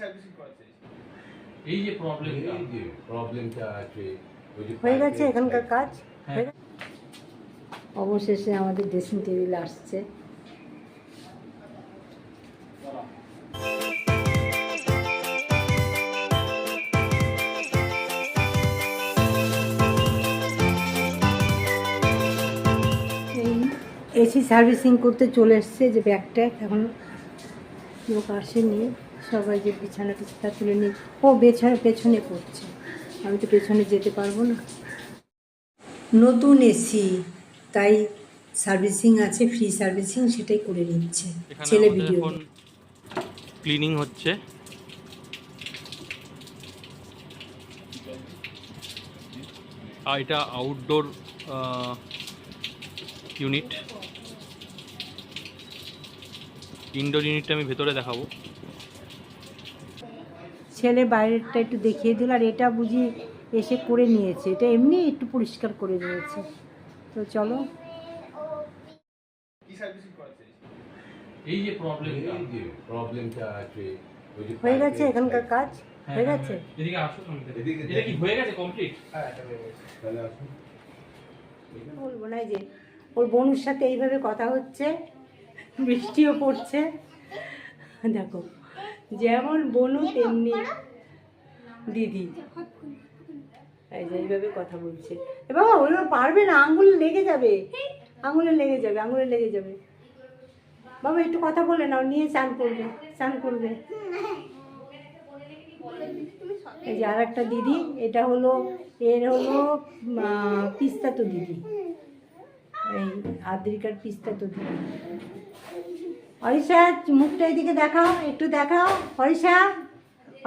Servicing এই যে প্রবলেমটা এই যে প্রবলেমটা আছে হয়ে গেছে এখানকার কাজ? হ্যাঁ। গেছে? অবশেষে আমাদের ড্রেসিং টেবিল আসছে। এসি সার্ভিসিং করতে চলে এসছে যে ব্যাগটা এখন লোক আসেনি। সবাই যে বিছানা টিছানা তুলে নিয়ে ও পেছনে পেছনে পড়ছে। আমি তো পেছনে যেতে পারব না। নতুন এসি তাই সার্ভিসিং আছে ফ্রি সার্ভিসিং সেটাই করে নিচ্ছে। ছেলে ভিডিও ক্লিনিং হচ্ছে। আর এটা আউটডোর ইউনিট ইনডোর ইউনিটটা আমি ভেতরে দেখাবো। ছেলে বাইরেরটা একটু দেখিয়ে দিল আর এটা বুঝি এসে করে নিয়েছে। এটা এমনি একটু পরিষ্কার করে নিয়েছে। তো চলো। কি সার্ভিসিং করা চাইছে? এই যে প্রবলেমটা প্রবলেমটা আছে হয়ে গেছে এখানকার কাজ? হ্যাঁ, হয়ে গেছে? এদিকে এটা কি হয়ে গেছে কমপ্লিট তাহলে আসুন বলব না যে ওর বোনুর সাথে এইভাবে কথা হচ্ছে বৃষ্টিও পড়ছে। দেখো যেমন বনু তেমনি দিদি। এই যে এইভাবে কথা বলছে। এ বাবা ওগুলো পারবে না আঙুল লেগে যাবে। আঙুলে লেগে যাবে আঙুলে লেগে যাবে। বাবা একটু কথা বলে নাও নিয়ে চান করবে চান করবে। এই যে আর একটা দিদি এটা হলো এর হলো পিস্তাতো দিদি। এই আদ্রিকার পিস্তাতো দিদি। অরিষা, মুখটা এদিকে দেখাও, একটু দেখাও। অরিষা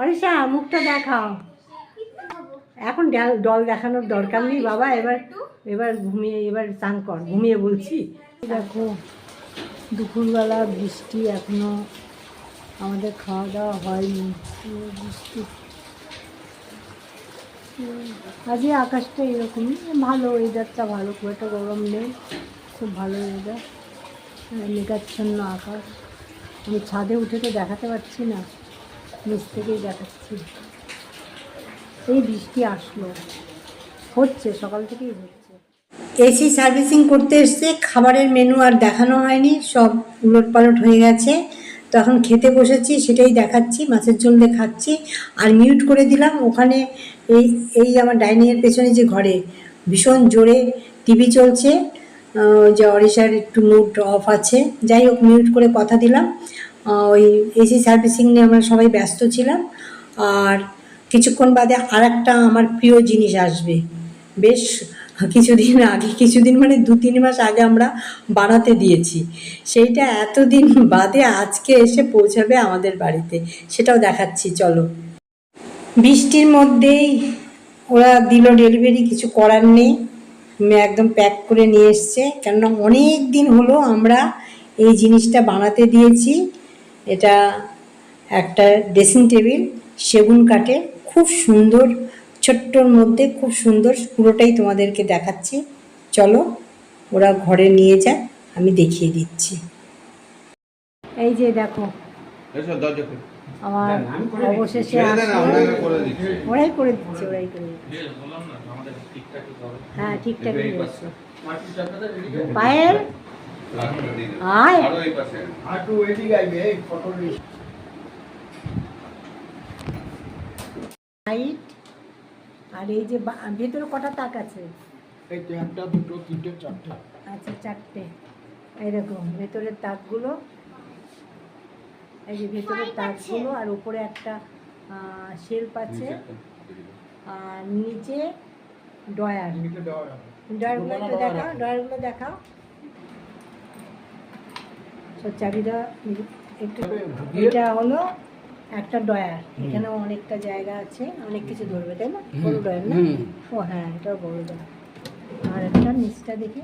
অরিষা, মুখটা দেখাও। এখন ডল দেখানোর দরকার নেই, বাবা, এবার এবার ঘুমিয়ে, এবার চান কর, ঘুমিয়ে বলছি। দেখো, দুপুরবেলা বৃষ্টি এখনও আমাদের খাওয়া দাওয়া হয়নি। বৃষ্টি আজকে আকাশটা এরকমই, ভালো ওয়েদারটা ভালো, খুব একটা গরম নেই, খুব ভালো ওয়েদার মেঘাচ্ছন্ন আকাশ। আমি ছাদে উঠে তো দেখাতে পারছি না, নিচ থেকেই দেখাচ্ছি। এই বৃষ্টি আসলো। হচ্ছে, সকাল থেকেই হচ্ছে। এসি সার্ভিসিং করতে এসছে, খাবারের মেনু আর দেখানো হয়নি, সব উলট পালট হয়ে গেছে। তো এখন খেতে বসেছি, সেটাই দেখাচ্ছি, মাছের দিয়ে খাচ্ছি, আর মিউট করে দিলাম। ওখানে এই এই আমার ডাইনিংয়ের পেছনে যে ঘরে ভীষণ জোরে টিভি চলছে যে অরিশার একটু মুড অফ আছে। যাই হোক মিউট করে কথা দিলাম। ওই এসি সার্ভিসিং নিয়ে আমরা সবাই ব্যস্ত ছিলাম। আর কিছুক্ষণ বাদে আর একটা আমার প্রিয় জিনিস আসবে। বেশ কিছুদিন আগে, কিছুদিন মানে দু তিন মাস আগে আমরা বানাতে দিয়েছি। সেইটা এতদিন বাদে আজকে এসে পৌঁছাবে আমাদের বাড়িতে। সেটাও দেখাচ্ছি, চলো। বৃষ্টির মধ্যেই ওরা দিল ডেলিভারি কিছু করার নেই। একদম প্যাক করে নিয়ে এসছে। কেননা অনেক দিন হলো আমরা এই জিনিসটা বানাতে দিয়েছি। এটা একটা ড্রেসিং টেবিল সেগুন কাঠে। খুব সুন্দর, ছোট্টর মধ্যে খুব সুন্দর, পুরোটাই তোমাদেরকে দেখাচ্ছি। চলো, ওরা ঘরে নিয়ে যায় আমি দেখিয়ে দিচ্ছি। এই যে দেখো। আমার অবশেষে। ওরাই করে দিচ্ছে ওরাই করে দিচ্ছে। হ্যাঁ ঠিকঠাক দিন। আয়। লাইট আর এই যে ভেতরে কটা তাক আছে? এই একটা দুটো তিনটে চারটে। আচ্ছা চারটে। এই দেখো ভেতরের তাকগুলো এই যে ভেতরের তাকগুলো আর উপরে একটা শেল্প আছে। আর নিচে ডয়ার নিচে ডয়ারগুলো একটু দেখাও ডয়ারগুলো দেখাও। সব চাবিটা একটু এটা হলো একটা ডয়ার এখানেও অনেকটা জায়গা আছে অনেক কিছু ধরবে তাই না? বড় ডয়ার না? ও হ্যাঁ এটাও বড় ডয়ার আর একটা নিচটা দেখে।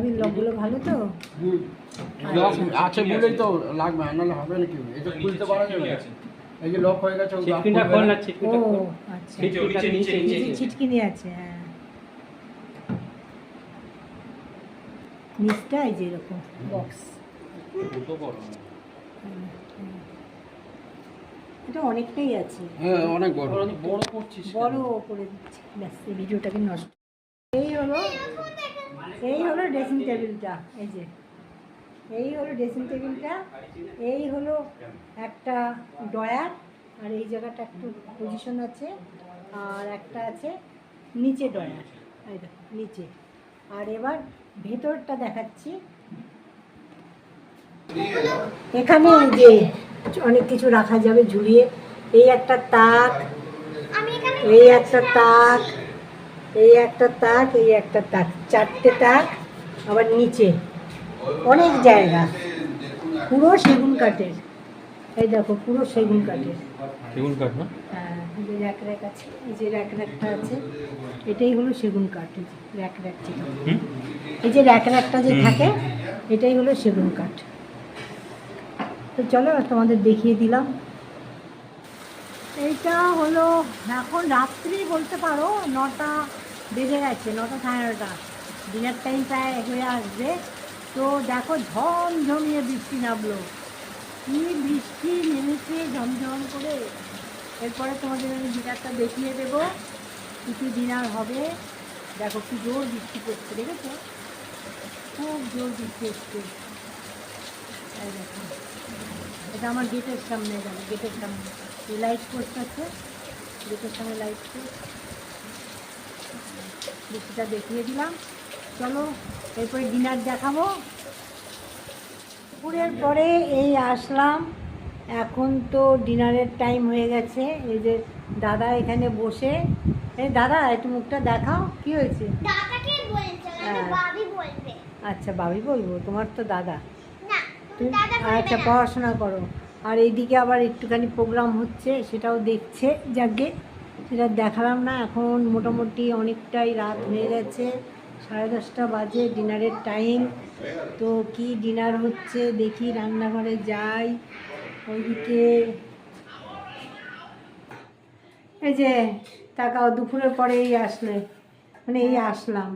চাবির লকগুলো ভালো তো? লক আছে বলেই তো লাগবে না নাহলে হবে নাকি এটা খুলতে পারা যাবে। এই যে লক হয়ে গেছে ও lock খোল না। না ও খোল। আচ্ছা। নিচে নিচে নিচে। ছিটকিনি আছে হ্যাঁ। নিচটা এই যে এরকম বক্স দুটো বড় এটা অনেকটাই আছে। হ্যাঁ অনেক বড়। বড় করছিস? বড় করে দিচ্ছি। ব্যাস ভিডিওটাকে নষ্ট। এই হলো এই হলো ড্রেসিং টেবিলটা এই যে। এই হলো ড্রেসিং টেবিলটা এই হলো একটা ডয়ার আর এই জায়গাটা একটু পজিশন আছে আর একটা আছে নিচে ডয়ার এই দেখো নিচে। আর এবার ভেতরটা দেখাচ্ছি। এখানে যে অনেক কিছু রাখা যাবে ঝুলিয়ে এই একটা তাক এই একটা তাক এই একটা তাক এই একটা তাক। চারটে তাক আবার নিচে। অনেক জায়গা। পুরো সেগুন কাঠের। এই দেখো পুরো সেগুন কাঠের। সেগুন কাঠ না? হ্যাঁ যে র্যাক র্যাক আছে এই যে র্যাক র্যাকটা আছে এটাই হলো সেগুন কাঠ র্যাক র্যাক যেটা। এই যে র্যাক র্যাকটা যে থাকে এটাই হলো সেগুন কাঠ। তো চলো তোমাদের দেখিয়ে দিলাম। এইটা হলো, এখন রাত্রি বলতে পারো, নটা বেজে গেছে, নটা সাড়ে নটা। ডিনার টাইম প্রায় হয়ে আসবে। তো দেখো, ঝমঝমিয়ে বৃষ্টি নামলো। কি বৃষ্টি নেমেছে ঝমঝম করে। এরপরে তোমাদের আমি ডিনারটা দেখিয়ে দেবো, কী কী ডিনার হবে। দেখো, কি জোর বৃষ্টি পড়ছে, দেখেছ? খুব জোর বৃষ্টি হচ্ছে। এটা আমার গেটের সামনে গেল গেটের সামনে। এই লাইট পোস্ট আছে গেটের সামনে লাইট পোস্ট বৃষ্টিটা দেখিয়ে দিলাম। চলো এরপরে ডিনার দেখাবো। দুপুরের পরে এই আসলাম। এখন তো ডিনারের টাইম হয়ে গেছে। এই যে দাদা এখানে বসে। এই দাদা একটু মুখটা দেখাও কি হয়েছে? হ্যাঁ। বাবি আচ্ছা ভাবি বলব তোমার তো দাদা। আচ্ছা না। পড়াশোনা করো। আর এইদিকে আবার একটুখানি প্রোগ্রাম হচ্ছে, সেটাও দেখছে যাকে। সেটা দেখালাম না, এখন মোটামুটি অনেকটাই রাত হয়ে গেছে, সাড়ে দশটা বাজে, ডিনারের টাইম তো কি ডিনার হচ্ছে দেখি, রান্নাঘরে যাই। ওইদিকে এই যে, তাকাও, দুপুরের পরে এই আসলে মানে এই আসলাম।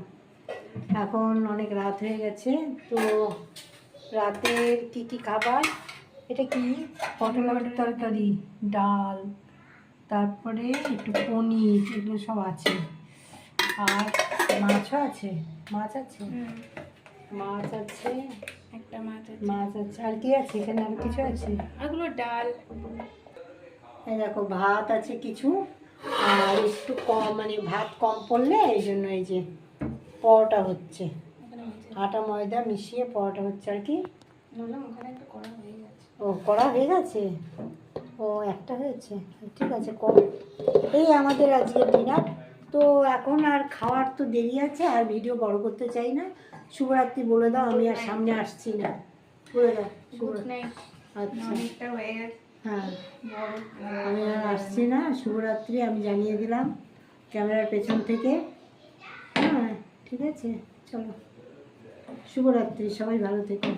এখন অনেক রাত হয়ে গেছে, তো রাতের কি কি খাবার? এটা কি? পটল আলুর তরকারি ডাল তারপরে একটু পনির এগুলো সব আছে। আর মাছও আছে? মাছ আছে? মাছ আছে। একটা মাছ আছে। মাছ আছে। আর কি আছে? এখানে আর কিছু আছে? এগুলো ডাল। এই দেখো ভাত আছে কিছু। আর একটু কম মানে ভাত কম পড়লে এই জন্য এই যে পরোটা হচ্ছে। আটা ময়দা মিশিয়ে পরোটা হচ্ছে আর কি। হয়ে ও করা হয়ে গেছে? ও একটা হয়েছে? ঠিক আছে কম এই আমাদের আজকে ডিনার তো এখন আর খাওয়ার তো দেরি আছে আর ভিডিও বড় করতে চাই না। শুভরাত্রি বলে দাও আমি আর সামনে আসছি না। বলে দাও আচ্ছা। হ্যাঁ আমি আর আসছি না শুভরাত্রি আমি জানিয়ে দিলাম ক্যামেরার পেছন থেকে। হ্যাঁ ঠিক আছে চলো। শুভরাত্রি সবাই ভালো থেকো।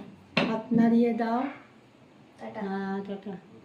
হাত নাড়িয়ে দাও। টাটা। হ্যাঁ টাটা।